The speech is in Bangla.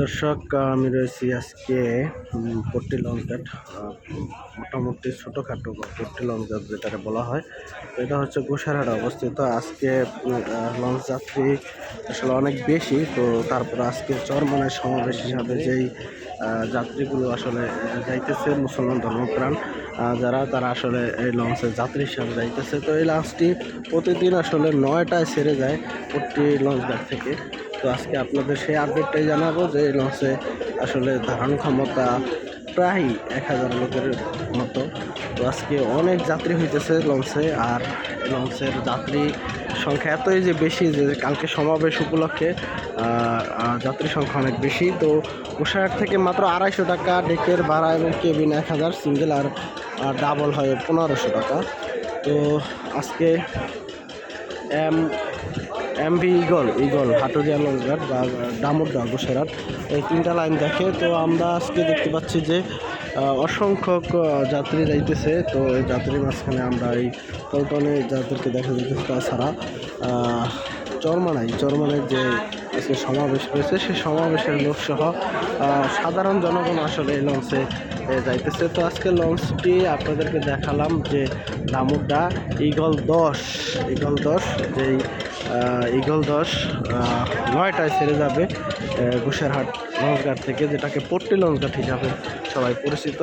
দর্শক আমি রয়েছি আজকে পট্টি আহ, মোটামুটি ছোটোখাটো বা পট্টি লঞ্চঘাট যেটাকে বলা হয়। এটা হচ্ছে গোসারহাটে অবস্থিত। আজকে লঞ্চ যাত্রী আসলে অনেক বেশি তো তারপর আজকে চরমনের সমাবেশ হিসাবে যেই যাত্রীগুলো আসলে যাইতেছে মুসলমান ধর্মপ্রাণ যারা তারা আসলে এই লঞ্চের যাত্রী হিসাবে যাইতেছে। তো এই লঞ্চটি প্রতিদিন আসলে নয়টায় ছেড়ে যায় পট্টি লঞ্চঘাট থেকে। তো আজকে আপনাদের সেই আপডেটটাই জানাব যে লঞ্চে আসলে ধারণ ক্ষমতা প্রায় এক হাজার লোকের মতো। তো আজকে অনেক যাত্রী হইতেছে লঞ্চে, আর লঞ্চের যাত্রী সংখ্যা এতই যে বেশি যে কালকে সমাবেশ উপলক্ষে যাত্রী সংখ্যা অনেক বেশি। তো কোষাহাট থেকে মাত্র আড়াইশো টাকা, ডেকের ভাড়া এবং কেবিন এক হাজার, সিঙ্গেল আর ডাবল হয় পনেরোশো টাকা। তো আজকে M MV Eagle Eagle Haturia লঞ্চঘাট বা ডামুড্ডা গোসেরাট এই তিনটা লাইন দেখে। তো আমরা আজকে দেখতে পাচ্ছি যে আহ, অসংখ্যক যাত্রী যাইতেছে। তো এই যাত্রীর মাঝখানে আমরা এই পল্টনে যাত্রীকে দেখা যাইতেছে। তাছাড়া চরমানাই চরমানের যে আজকে সমাবেশ রয়েছে সেই সমাবেশের লোকসহ সাধারণ জনগণ আসলে এই লঞ্চে যাইতেছে। তো আজকে লঞ্চটি আপনাদেরকে দেখালাম যে দামুড্ডা ইগল দশ ইগল দশ যেই ইগল দশ নয়টায় ছেড়ে যাবে গোসারহাট লঞ্চঘাট থেকে যেটাকে পট্টি লঞ্চঘাট হিসাবে সবাই পরিচিত।